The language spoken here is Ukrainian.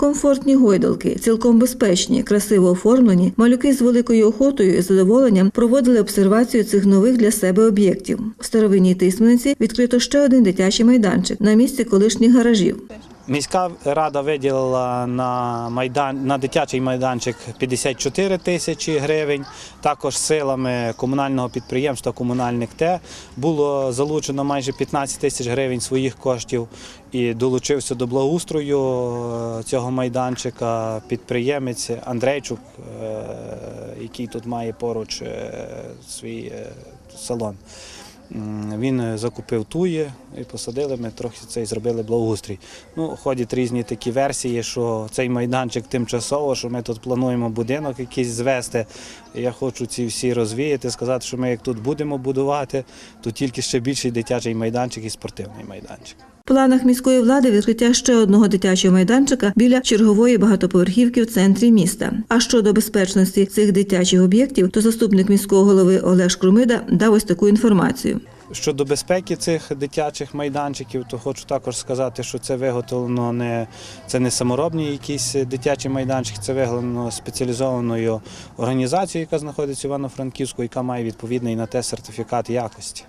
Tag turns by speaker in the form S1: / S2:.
S1: Комфортні гойдалки, цілком безпечні, красиво оформлені. Малюки з великою охотою і задоволенням проводили обсервацію цих нових для себе об'єктів. В старовинній тисмениці відкрито ще один дитячий майданчик на місці колишніх гаражів.
S2: Міська рада виділила на майдан на дитячий майданчик 54 тисячі гривень. Також силами комунального підприємства Комунальник Т було залучено майже 15 тисяч гривень своїх коштів і долучився до благоустрою е, цього майданчика підприємець Андрейчук, е, який тут має поруч е, свій салон. Він е, закупив тує і посадили. Ми трохи це і зробили благоустрій. Ну, ходять різні такі версії, що цей майданчик тимчасово, що ми тут плануємо будинок якийсь звести. Я хочу ці всі розвіяти, сказати, що ми як тут будемо будувати, то тільки ще більший дитячий майданчик і спортивний майданчик.
S1: Планах міської влади відкриття ще одного дитячого майданчика біля чергової багатоповерхівки в центрі міста. А щодо безпечності цих дитячих об'єктів, то заступник міського голови Олег Шкрумида дав ось таку інформацію.
S2: Щодо безпеки цих дитячих майданчиків, то хочу також сказати, що це виготовлено не це не саморобні якісь дитячі майданчики, це виготовлено спеціалізованою організацією, яка знаходиться в Івано-Франківську, яка має відповідний на те сертифікат якості.